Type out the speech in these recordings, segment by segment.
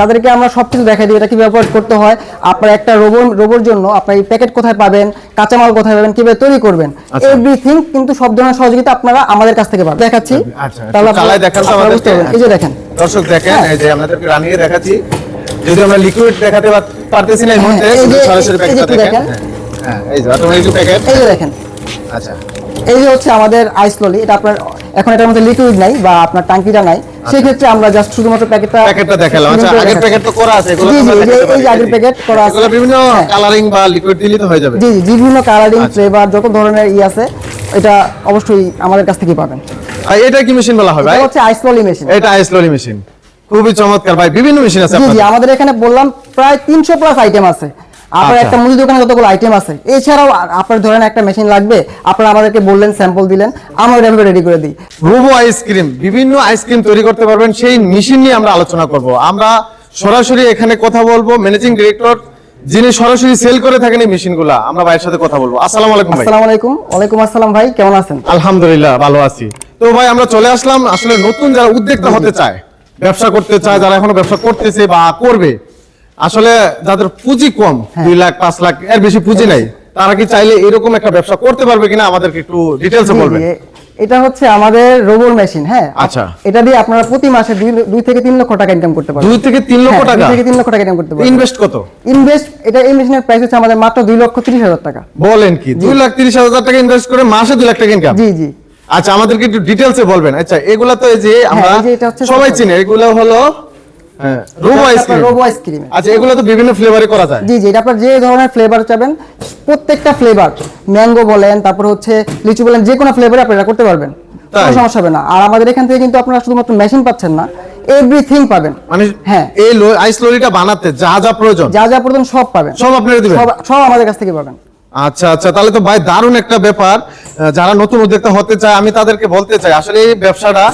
তাদেরকে আমরা সবকিছু দেখাই দিই এটা কীভাবে অপারেট করতে হয়। আপনার একটা রোবো রোবোর জন্য আপনার এই প্যাকেট কোথায় পাবেন কাঁচামাল কোথায় পাবেন কীভাবে তৈরি করবেন আচ্ছা। এভরিথিং কিন্তু সব ধরনের সহযোগিতা আপনারা আমাদের কাছ থেকে পাবেন। দেখাচ্ছি। আচ্ছা, তাহলে চালায় দেখান তো আপনারা বুঝতে পারবেন। এই যে দেখেন। দর্শক দেখেন হ্যাঁ। এই যে আপনাদেরকে রানিয়ে দেখাচ্ছি। যদি আমরা লিকুইড দেখাতে পারতেছি না এই মুহূর্তে হ্যাঁ, সরাসরি প্যাকেটটা দেখেন। হ্যাঁ, হ্যাঁ এই যে অটোমেটিক প্যাকেট এই যে দেখেন। আচ্ছা। এই যে হচ্ছে আমাদের আইস ললি এটা আপনার এখন এটার মধ্যে লিকুইড নাই বা আপনার টাঙ্কিটা নাই। সেই ক্ষেত্রে আমরা জাস্ট শুধুমাত্র প্যাকেটটা প্যাকেটটা দেখালাম। আচ্ছা আগের প্যাকেট তো করা আছে এগুলো জি, জি, এই। আগের প্যাকেট করা আছে। এগুলো বিভিন্ন হ্যাঁ। কালারিং বা লিকুইড দিলে তো হয়ে যাবে। জি জি বিভিন্ন কালারিং আচ্ছা। ফ্লেভার যত ধরনের ই আছে এটা অবশ্যই আমাদের কাছ থেকেই পাবেন। আর এটা কি মেশিন বলা হয় ভাই? এটা হচ্ছে আইস ললি মেশিন এটা আইসলোলি মেশিন খুবই চমৎকার ভাই বিভিন্ন মেশিন আছে জি জি আমাদের এখানে বললাম প্রায় তিনশো প্লাস আইটেম আছে। আপনার আচ্ছা। একটা মুদি দোকানে যতগুলো আইটেম আছে? এছাড়াও আপনার ধরেন একটা মেশিন লাগবে আপনারা আমাদেরকে বললেন স্যাম্পল দিলেন আমরা এভাবে রেডি করে দিই। রোবো আইসক্রিম বিভিন্ন আইসক্রিম তৈরি করতে পারবেন সেই মেশিন নিয়ে আমরা আলোচনা করব। আমরা সরাসরি এখানে কথা বলব ম্যানেজিং ডিরেক্টর যিনি সরাসরি সেল করে থাকেন এই মেশিনগুলা আমরা ভাইয়ের সাথে কথা বলব। আসসালামু আলাইকুম ভাই। আসসালামু আলাইকুম। ওয়ালাইকুম আসসালাম ভাই কেমন আছেন? আলহামদুলিল্লাহ ভালো আছি। তো ভাই আমরা চলে আসলাম আসলে নতুন যারা উদ্যোক্তা হতে চায় ব্যবসা করতে চায় যারা এখনও ব্যবসা করতেছে বা করবে আসলে যাদের পুঁজি কম হ্যাঁ। দুই লাখ পাঁচ লাখ এর বেশি পুঁজি নাই তারা কি চাইলে এরকম একটা ব্যবসা করতে পারবে কিনা আমাদেরকে একটু ডিটেলসে বলবেন? এটা হচ্ছে আমাদের রোবর মেশিন হ্যাঁ। আচ্ছা। এটা দিয়ে আপনারা প্রতি মাসে দুই দুই থেকে তিন লক্ষ টাকা ইনকাম করতে পারবেন। দুই থেকে তিন লক্ষ হ্যাঁ, দুই টাকা? থেকে তিন লক্ষ টাকা ইনকাম করতে পারবেন। ইনভেস্ট কত? ইনভেস্ট এটা এই মেশিনের প্রাইস হচ্ছে আমাদের মাত্র দুই লক্ষ তিরিশ হাজার টাকা। বলেন কি দুই লাখ তিরিশ হাজার টাকা ইনভেস্ট করে মাসে দুই লাখ টাকা ইনকাম জি জি। আচ্ছা আমাদেরকে একটু ডিটেলসে বলবেন। আচ্ছা এগুলা তো এই যে আমরা সবাই সব- চিনি এগুলো হলো হ্যাঁ রোবো আইসক্রিম রোবো আইসক্রিম আচ্ছা এগুলো তো বিভিন্ন ফ্লেভারে করা যায়। জি জি এটা আপনার যে ধরনের ফ্লেভার চাবেন প্রত্যেকটা ফ্লেভার ম্যাঙ্গো বলেন তারপর হচ্ছে লিচু বলেন যে কোনো ফ্লেভারে আপনারা করতে পারবেন। কোনো সমস্যা হবে না। আর আমাদের এখান থেকে কিন্তু আপনারা শুধুমাত্র মেশিন পাচ্ছেন না এভরিথিং পাবেন। মানে হ্যাঁ। এই আইস লরিটা বানাতে যা যা প্রয়োজন। যা যা প্রয়োজন সব পাবেন। সব আপনারা দিবেন? সব সব আমাদের কাছ থেকে পাবেন। আচ্ছা আচ্ছা তাহলে তো ভাই দারুণ একটা ব্যাপার। যারা নতুন উদ্যোক্তা হতে চায় আমি তাদেরকে বলতে চাই আসলে এই ব্যবসাটা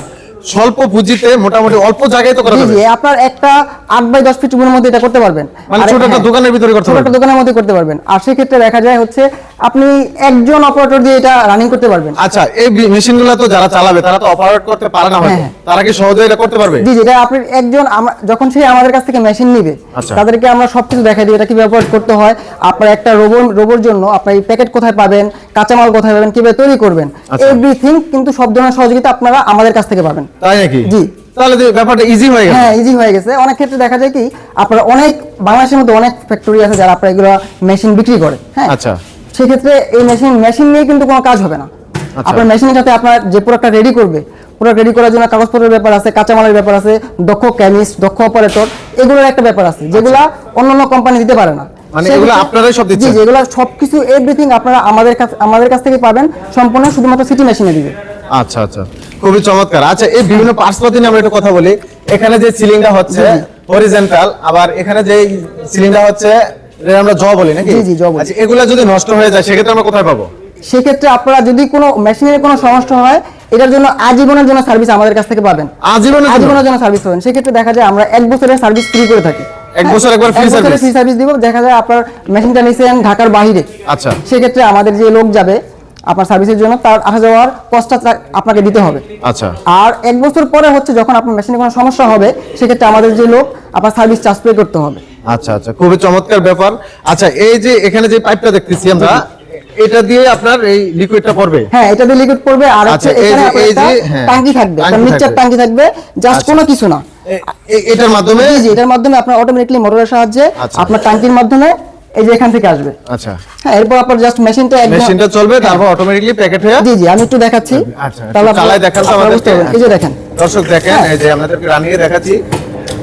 স্বল্প পুঁজিতে মোটামুটি অল্প জায়গায় তো করা যাবে। আপনার একটা আট বাই দশ ফিট রুমের মধ্যে এটা করতে পারবেন। মানে ছোট একটা হ্যাঁ, দোকানের ভিতরে করতে ছোট পারবেন। একটা দোকানের মধ্যে করতে পারবেন। আর সেক্ষেত্রে দেখা যায় হচ্ছে আপনি একজন অপারেটর দিয়ে এটা রানিং করতে পারবেন আচ্ছা এই মেশিনগুলো তো যারা চালাবে তারা তো অপারেট করতে পারে না হয়তো হ্যাঁ। তারা কি সহজে এটা করতে পারবে জি যেটা আপনি একজন যখন সে আমাদের কাছ থেকে মেশিন নিবে আচ্ছা। তাদেরকে আমরা সবকিছু দেখাই দিই এটা কীভাবে অপারেট করতে হয় আপনার একটা রোবো রোবোর জন্য আপনার এই প্যাকেট কোথায় পাবেন কাঁচামাল কোথায় পাবেন কীভাবে তৈরি করবেন আচ্ছা। এভরিথিং কিন্তু সব ধরনের সহযোগিতা আপনারা আমাদের কাছ থেকে পাবেন তাই নাকি জি। তাহলে ব্যাপারটা ইজি হয়ে গেছে হ্যাঁ ইজি হয়ে গেছে অনেক ক্ষেত্রে দেখা যায় কি আপনারা অনেক বাংলাদেশের মধ্যে অনেক ফ্যাক্টরি আছে যারা আপনার এগুলো মেশিন বিক্রি করে হ্যাঁ আচ্ছা। সেক্ষেত্রে এই মেশিন মেশিন নিয়ে কিন্তু কোনো কাজ হবে না। আচ্ছা। আপনার মেশিনের সাথে আপনার যে প্রোডাক্টটা রেডি করবে প্রোডাক্ট রেডি করার জন্য কাগজপত্রের ব্যাপার আছে কাঁচামালের ব্যাপার আছে দক্ষ কেমিস্ট দক্ষ অপারেটর এগুলোর একটা ব্যাপার আছে যেগুলা অন্য অন্য কোম্পানি দিতে পারে না। মানে সেক্ষেত্রে- এগুলো আপনারাই সব দিচ্ছেন? জি যেগুলো সবকিছু এভরিথিং আপনারা আমাদের কাছ আমাদের কাছ থেকে পাবেন সম্পূর্ণ শুধুমাত্র সিটি মেশিনে দিবে। আচ্ছা আচ্ছা। খুবই চমৎকার। আচ্ছা এই বিভিন্ন নিয়ে আমরা একটু কথা বলি। এখানে যে সিলিংটা হচ্ছে হরিজেন্টাল আবার এখানে যে সিলিংটা হচ্ছে এটা আমরা জ বলি নাকি? জি, জি, জ বলি। আচ্ছা এগুলা যদি নষ্ট হয়ে যায় সেক্ষেত্রে আমরা কোথায় পাবো? সেক্ষেত্রে আপনারা যদি কোনো মেশিনের কোনো সমস্যা হয় এটার জন্য আজীবনের জন্য সার্ভিস আমাদের কাছ থেকে পাবেন। আজীবনের আজীবনের জন্য সার্ভিস পাবেন। সেক্ষেত্রে দেখা যায় আমরা এক বছরের সার্ভিস ফ্রি করে থাকি। এক বছর একবার free service? ফ্রি সার্ভিস দিব। দেখা যায় আপনার মেশিনটা নিছেন ঢাকার বাইরে। আচ্ছা। সেক্ষেত্রে আমাদের যে লোক যাবে আপনার সার্ভিসের জন্য তার আসা যাওয়ার কষ্টটা আপনাকে দিতে হবে। আচ্ছা। আর এক বছর পরে হচ্ছে যখন আপনার মেশিনে কোনো সমস্যা হবে সেক্ষেত্রে আমাদের যে লোক আপনার সার্ভিস চার্জ পে করতে হবে। আচ্ছা আচ্ছা খুবই চমৎকার ব্যাপার। আচ্ছা এই যে এখানে যে পাইপটা দেখতেছি আমরা এটা দিয়ে আপনার এই লিকুইডটা পড়বে? হ্যাঁ এটা দিয়ে লিকুইড পড়বে আর হচ্ছে আচ্ছা, এখানে এই যে- হ্যাঁ, টাঙ্কি থাকবে মিক্সচার থাকবে। থাকবে জাস্ট আচ্ছা। কোনো কিছু না। এটার মাধ্যমে? জি এটার মাধ্যমে আপনার অটোমেটিকলি মোটরের সাহায্যে আচ্ছা। আপনার টাঙ্কির মাধ্যমে এই যে এখান থেকে আসবে। আচ্ছা। হ্যাঁ এরপর আপনার জাস্ট মেশিনটা একদম মেশিনটা চলবে তারপর অটোমেটিকলি প্যাকেট হয়ে জি জি আমি একটু দেখাচ্ছি। আচ্ছা তাহলে চালায় দেখান তো পারবেন। এই যে দেখেন। দর্শক দেখেন হ্যাঁ। এই যে আপনাদেরকে রানিয়ে দেখাচ্ছি।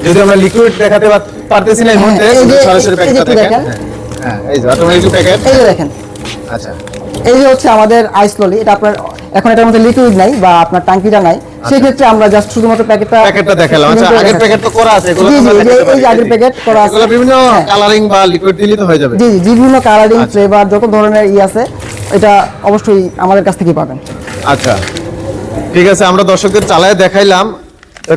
যদি আমরা লিকুইড দেখাতে পারতেছি না এই মুহূর্তে হ্যাঁ, সরাসরি প্যাকেটটা দেখেন। হ্যাঁ এই যে অটোমেটিক প্যাকেট এই যে দেখেন। আচ্ছা। এই যে হচ্ছে আমাদের আইস ললি এটা আপনার এখন এটার মধ্যে লিকুইড নাই বা আপনার টাঙ্কিটা নাই। সেই ক্ষেত্রে আমরা জাস্ট শুধুমাত্র প্যাকেটটা প্যাকেটটা দেখালাম। আচ্ছা আগের প্যাকেট তো করা আছে এগুলো এই যে-। আগের প্যাকেট করা আছে। এগুলো বিভিন্ন হ্যাঁ। কালারিং বা লিকুইড দিলে তো হয়ে যাবে। জি জি বিভিন্ন কালারিং আচ্ছা। ফ্লেভার যত ধরনের ই আছে এটা অবশ্যই আমাদের কাছ থেকে পাবেন। আচ্ছা। ঠিক আছে আমরা দর্শকদের চালায় দেখাইলাম।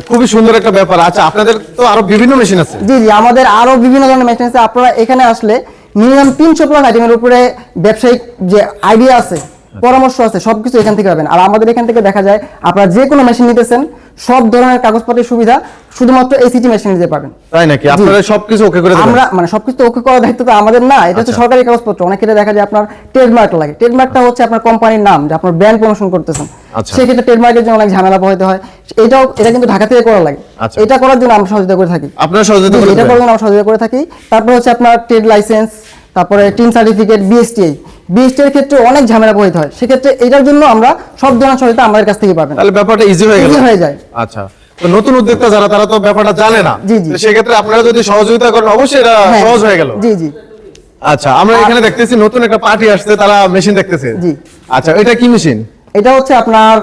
খুবই সুন্দর একটা ব্যাপার। আচ্ছা আপনাদের তো আরও বিভিন্ন মেশিন আছে। জি জি আমাদের আরও বিভিন্ন ধরনের মেশিন আছে। আপনারা এখানে আসলে মিনিমাম তিনশো আইটেমের উপরে ব্যবসায়িক যে আইডিয়া আছে পরামর্শ আছে সবকিছু এখান থেকে পাবেন। আর আমাদের এখান থেকে দেখা যায় আপনারা যে কোনো মেশিন নিতেছেন সব ধরনের কাগজপত্রের সুবিধা শুধুমাত্র এই সিটি মেশিনে দিতে পারবেন তাই নাকি? আপনারা সবকিছু ওকে করে আমরা মানে সবকিছু ওকে করার দায়িত্ব তো আমাদের না এটা হচ্ছে আচ্ছা। সরকারি কাগজপত্র। অনেক ক্ষেত্রে দেখা যায় আপনার ট্রেডমার্ক লাগে। ট্রেডমার্কটা হচ্ছে আপনার কোম্পানির নাম যে আপনার ব্র্যান্ড প্রমোশন করতেছেন। আচ্ছা। সেক্ষেত্রে ট্রেডমার্কের জন্য অনেক ঝামেলা পোহাইতে হয়। এটাও এটা কিন্তু ঢাকা থেকে করা লাগে। আচ্ছা। এটা করার জন্য আমরা সহযোগিতা করে থাকি। আপনারা সহযোগিতা এটা করার জন্য আমরা সহযোগিতা করে থাকি। তারপর হচ্ছে আপনার ট্রেড লাইসেন্স তারপরে টিন সার্টিফিকেট বিএসটিআই ক্ষেত্রে অনেক ঝামেলা হয়। সেক্ষেত্রে এটার জন্য আমরা সব ধরনের সহযোগিতা আমাদের কাছ থেকে পাবেন। তাহলে ব্যাপারটা ইজি হয়ে গেল। হয়ে যায়। আচ্ছা। তো নতুন উদ্যোক্তা যারা তারা তো ব্যাপারটা জানে না। জি, জি। সেক্ষেত্রে আপনারা যদি সহযোগিতা করেন অবশ্যই এটা হ্যাঁ। সহজ হয়ে গেল। জি জি। আচ্ছা আমরা এখানে দেখতেছি নতুন একটা পার্টি আসছে তারা মেশিন দেখতেছে। জি। আচ্ছা এটা কি মেশিন এটা হচ্ছে আপনার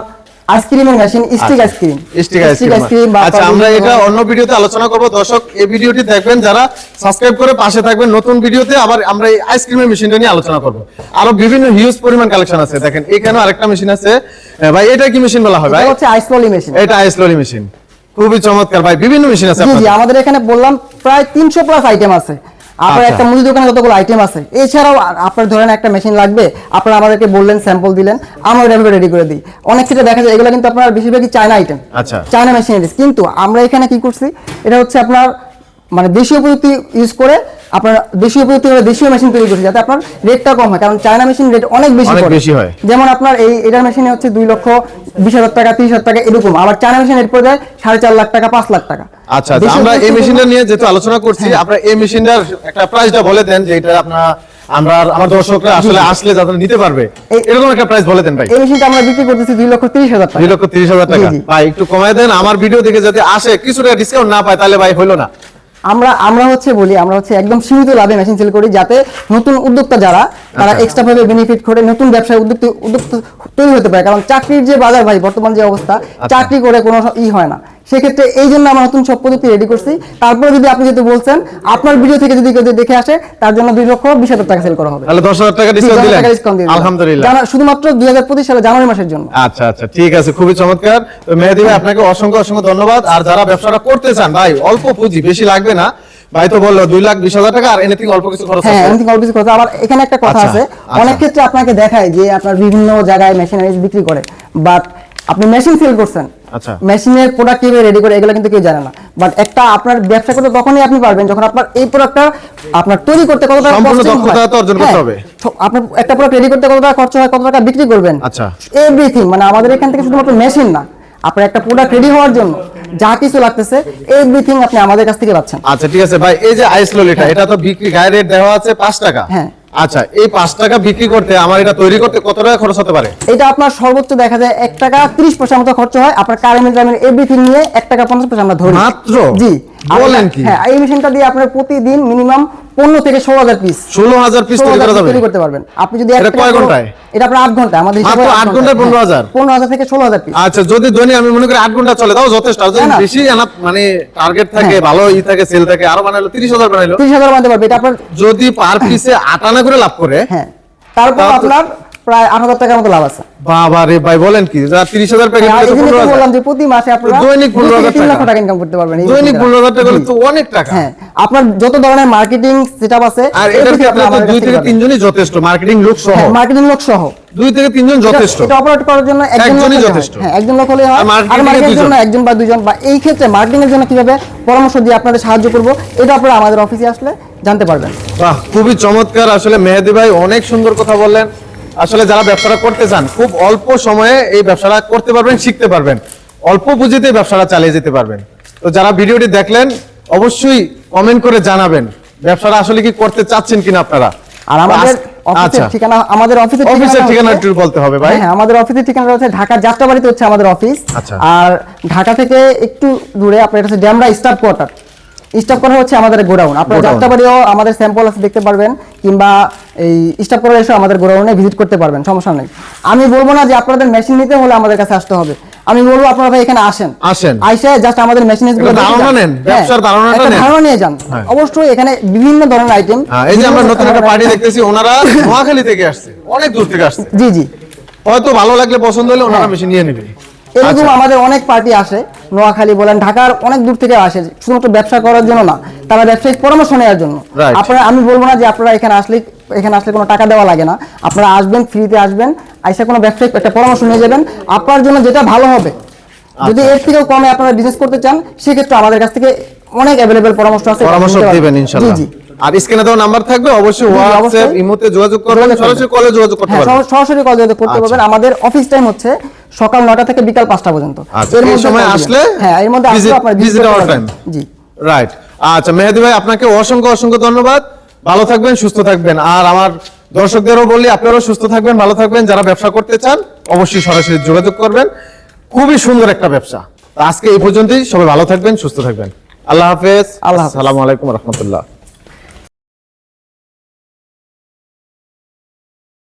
আইসক্রিমের machine stick ice cream stick ice cream আচ্ছা আমরা এটা অন্য ভিডিওতে আলোচনা করব। দর্শক এই ভিডিওটি দেখবেন যারা সাবস্ক্রাইব করে পাশে থাকবেন নতুন ভিডিওতে আবার আমরা এই আইসক্রিমের মেশিনটা নিয়ে আলোচনা করব। আরও বিভিন্ন হিউজ পরিমাণ কালেকশন আছে। দেখেন এখানে আরেকটা মেশিন আছে। ভাই এটা কি মেশিন বলা হয় ভাই? এটা হচ্ছে আইসললি মেশিন এটা আইসলোরি মেশিন খুবই চমৎকার ভাই। বিভিন্ন মেশিন আছে জি আমাদের এখানে বললাম প্রায় তিনশো প্লাস আইটেম আছে। আপনার আচ্ছা। একটা মুদি দোকানে কতগুলো আইটেম আছে? এছাড়াও আপনার ধরেন একটা মেশিন লাগবে আপনারা আমাদেরকে বললেন স্যাম্পল দিলেন আমরা এভাবে রেডি করে দিই। অনেক ক্ষেত্রে দেখা যায় এগুলো কিন্তু আপনার বেশিরভাগই চায়না আইটেম আচ্ছা। চায়না মেশিনারিজ কিন্তু আমরা এখানে কি করছি? এটা হচ্ছে আপনার মানে দেশীয় প্রযুক্তি ইউজ করে আপনার দেশীয় প্রযুক্তি দেশীয় মেশিন তৈরি করছি যাতে আপনার রেটটা কম হয়। কারণ চায়না মেশিন রেট অনেক বেশি বেশি হয়। যেমন আপনার এই এটার মেশিনে হচ্ছে দুই লক্ষ বিশ হাজার টাকা তিরিশ হাজার টাকা এরকম। আবার চায়না মেশিন রেট পড়ে যায় সাড়ে চার লাখ টাকা পাঁচ লাখ টাকা। আচ্ছা আচ্ছা। আমরা এই মেশিনটা নিয়ে যেহেতু আলোচনা করছি হ্যাঁ। আপনারা এই মেশিনটার একটা প্রাইসটা বলে দেন যে এটা আপনারা আমরা আমার দর্শকরা আসলে আসলে যাতে নিতে পারবে। এরকম একটা প্রাইস বলে দেন ভাই। এই মেশিনটা আমরা বিক্রি করতেছি দুই লক্ষ তিরিশ হাজার টাকা। দুই লক্ষ তিরিশ হাজার টাকা। ভাই একটু কমায় দেন। আমার ভিডিও দেখে যাতে আসে কিছুটা ডিসকাউন্ট না পায় তাহলে ভাই হলো না। আমরা আমরা হচ্ছে বলি আমরা হচ্ছে একদম সীমিত লাভে মেশিন সেল করি যাতে নতুন উদ্যোক্তা যারা তারা। এক্সট্রা ভাবে বেনিফিট করে নতুন ব্যবসায় উদ্যোক্তা উদ্যোক্তা তৈরি হতে পারে কারণ চাকরির যে বাজার ভাই বর্তমান যে অবস্থা আচ্ছা। চাকরি করে কোনো ই হয় না সেক্ষেত্রে এই জন্য আমরা নতুন সব পদ্ধতি রেডি করছি। তারপরে যদি আপনি যদি বলছেন আপনার ভিডিও থেকে যদি কেউ দেখে আসে তার জন্য দুই লক্ষ বিশ হাজার টাকা সেল করা হবে। তাহলে দশ হাজার টাকা ডিসকাউন্ট দিলেন। আলহামদুলিল্লাহ। শুধুমাত্র দুই হাজার পঁচিশ সালে জানুয়ারি মাসের জন্য। আচ্ছা আচ্ছা ঠিক আছে খুবই চমৎকার। তো মেহেদি ভাই আপনাকে অসংখ্য অসংখ্য ধন্যবাদ। আর যারা ব্যবসাটা করতে চান ভাই অল্প পুঁজি বেশি লাগবে না। ভাই তো বলল দুই লাখ বিশ হাজার টাকা আর এনিথিং অল্প কিছু খরচ হ্যাঁ এমনকি অল্প কিছু কথা আবার এখানে একটা কথা আচ্ছা, আছে। আচ্ছা। অনেক ক্ষেত্রে আপনাকে দেখায় যে আপনার বিভিন্ন জায়গায় মেশিনারিজ বিক্রি করে। বাট আপনি মেশিন সেল করছেন। আচ্ছা। মেশিনের প্রোডাক্ট কীভাবে রেডি করে এগুলো কিন্তু কেউ জানে না বাট একটা আপনার ব্যবসা করতে তখনই আপনি পারবেন যখন আপনার এই প্রোডাক্টটা আপনার তৈরি করতে কত টাকা সম্পূর্ণ। দক্ষতা অর্জন করতে হ্যাঁ, হবে। আপনার একটা প্রোডাক্ট রেডি করতে কত টাকা খরচ হয় কত টাকা বিক্রি করবেন আচ্ছা। এভরিথিং মানে আমাদের এখান থেকে শুধুমাত্র মেশিন না আপনার একটা প্রোডাক্ট রেডি হওয়ার জন্য যা কিছু লাগতেছে এভরিথিং আপনি আমাদের কাছ থেকে পাচ্ছেন আচ্ছা ঠিক আছে ভাই এই যে আইস ললিটা এটা তো বিক্রি গায়ে রেট দেওয়া আছে পাঁচ টাকা হ্যাঁ। আচ্ছা এই পাঁচ টাকা বিক্রি করতে আমার এটা তৈরি করতে কত টাকা খরচ হতে পারে এটা আপনার সর্বোচ্চ দেখা যায় এক টাকা ত্রিশ পয়সা মতো খরচ হয় আপনার কারেন্ট টাইমের এভরিথিং নিয়ে এক টাকা পঞ্চাশ পয়সা আমরা ধরি মাত্র? জি বলেন কি? হ্যাঁ এই মেশিনটা দিয়ে আপনার প্রতিদিন মিনিমাম পনেরো থেকে ষোলো হাজার পিস ষোলো হাজার পিস তৈরি করতে পারবেন। আপনি যদি এটা কয় ঘন্টায়? এটা আপনার আট ঘণ্টা আমাদের আট ঘন্টায় পনেরো হাজার? পনেরো হাজার থেকে ষোলো হাজার পিস আচ্ছা যদি দৈনিক আমি মনে করি আট ঘণ্টা চলে তাও যথেষ্ট। বেশি আনা মানে টার্গেট থাকে হ্যাঁ। ভালো ই থাকে সেল থাকে আরও বানাইলো তিরিশ হাজার বানাইলো। তিরিশ হাজার বানাতে পারবে। এটা আপনার যদি পার পিসে আট আনা করে লাভ করে হ্যাঁ। তারপর আপনার প্রায় আট হাজার টাকার মতো লাভ আছে। বাবা রে ভাই বলেন কি? তিরিশ হাজার প্যাকেট আর এই জন্য তো বললাম যে প্রতি মাসে আপনারা দৈনিক দুই থেকে 15,000 তিন লক্ষ টাকা। টাকা ইনকাম করতে পারবেন দৈনিক পনেরো হাজার টাকা তো অনেক টাকা। হ্যাঁ আপনার যত ধরনের মার্কেটিং সেটআপ আছে আর ক্ষেত্রে তো আমাদের দুই থেকে তিনজনই যথেষ্ট? মার্কেটিং লোক সহ? হ্যাঁ মার্কেটিং লোক সহ। দুই থেকে তিনজন যথেষ্ট? এটা অপারেট করার জন্য একজন একজনই হয়। যথেষ্ট। হ্যাঁ একজন লোক হলেই হয়। আর মার্কেটিং। জন্য একজন বা দুজন বা এই ক্ষেত্রে মার্কেটিং এর জন্য কীভাবে পরামর্শ দিয়ে আপনাদের সাহায্য করব এটা আপনারা আমাদের অফিসে আসলে জানতে পারবেন। বাহ খুবই চমৎকার। আসলে মেহেদি ভাই অনেক সুন্দর কথা বললেন। আসলে যারা ব্যবসাটা করতে চান খুব অল্প সময়ে এই ব্যবসাটা করতে পারবেন শিখতে পারবেন। অল্প পুঁজিতে ব্যবসাটা চালিয়ে যেতে পারবেন। তো যারা ভিডিওটি দেখলেন অবশ্যই কমেন্ট করে জানাবেন ব্যবসাটা আসলে কি করতে চাচ্ছেন কিনা আপনারা। আর আমাদের অফিসের আচ্ছা। ঠিকানা আমাদের অফিসের অফিসের ঠিকানা একটু বলতে হবে ভাই। হ্যাঁ, আমাদের অফিসের ঠিকানা হচ্ছে ঢাকা যাত্রাবাড়িতে হচ্ছে আমাদের অফিস আচ্ছা। আর ঢাকা থেকে একটু দূরে আপনার হচ্ছে ড্যামরা স্টাফ কোয়ার্টার। স্টাফ কোয়ার্টার হচ্ছে আমাদের গোডাউন আপনারা। যাত্রাবাড়িও আমাদের স্যাম্পল আছে দেখতে পারবেন কিংবা এই স্টাফ কোয়ার্টার এসে আমাদের গোডাউনে ভিজিট করতে পারবেন সমস্যা নেই আমি বলব না যে আপনাদের মেশিন নিতে হলে আমাদের কাছে আসতে হবে আমি বলব আপনারা ভাই এখানে আসেন আসেন। আইসা জাস্ট আমাদের মেশিন একটা ধারণা নেন, ব্যবসার ধারণাটা নেন। ধারণা নিয়ে যান হ্যাঁ। অবশ্যই এখানে বিভিন্ন ধরনের আইটেম হ্যাঁ, এই যে আমরা নতুন একটা পার্টি দেখতেছি ওনারা নোয়াখালী থেকে আসছে অনেক দূর থেকে আসছে জি জি হয়তো ভালো লাগলে পছন্দ হলে ওনারা হ্যাঁ। মেশিন নিয়ে নেবে এরকম আচ্ছা। আমাদের অনেক পার্টি আসে নোয়াখালী বলেন ঢাকার অনেক দূর থেকে আসে শুধুমাত্র ব্যবসা করার জন্য না তারা ব্যবসায়িক পরামর্শ নেওয়ার জন্য। আপনারা আমি বলব না যে আপনারা এখানে আসলে এখানে আসলে কোনো টাকা দেওয়া লাগে না। আপনারা আসবেন ফ্রিতে আসবেন আইসা কোনো ব্যবসায়িক একটা পরামর্শ নিয়ে যাবেন। আপনার জন্য যেটা ভালো হবে যদি এর থেকেও কমে আপনারা বিজনেস করতে চান সেক্ষেত্রে আমাদের কাছ থেকে অনেক অ্যাভেলেবেল পরামর্শ আছে। পরামর্শ দিবেন ইনশাআল্লাহ। জি জি। আর স্ক্রিনে দেওয়া নাম্বার থাকবে অবশ্যই হোয়াটসঅ্যাপ অবশ্যই। ইমোতে যোগাযোগ করবেন যোগাযোগ করবেন। সরাসরি কলে যোগাযোগ করতে হ্যাঁ পারবেন। সরাসরি কল যোগাযোগ করতে আচ্ছা। পারবেন। আমাদের অফিস টাইম হচ্ছে সকাল নটা থেকে বিকাল পাঁচটা পর্যন্ত। আচ্ছা, মধ্যে সময় আসলে হ্যাঁ এর মধ্যে আসলে আপনার করতে time। পারবেন। জি। রাইট আচ্ছা মেহেদি ভাই আপনাকে অসংখ্য অসংখ্য ধন্যবাদ। ভালো থাকবেন সুস্থ থাকবেন। আর আমার দর্শকদেরও বলি আপনারাও সুস্থ থাকবেন ভালো থাকবেন। যারা ব্যবসা করতে চান অবশ্যই সরাসরি যোগাযোগ করবেন। খুবই সুন্দর একটা ব্যবসা। আজকে এই পর্যন্তই। সবাই ভালো থাকবেন সুস্থ থাকবেন। আল্লাহ হাফেজ। আল্লাহ। আসসালামু আলাইকুম রহমতুল্লাহ।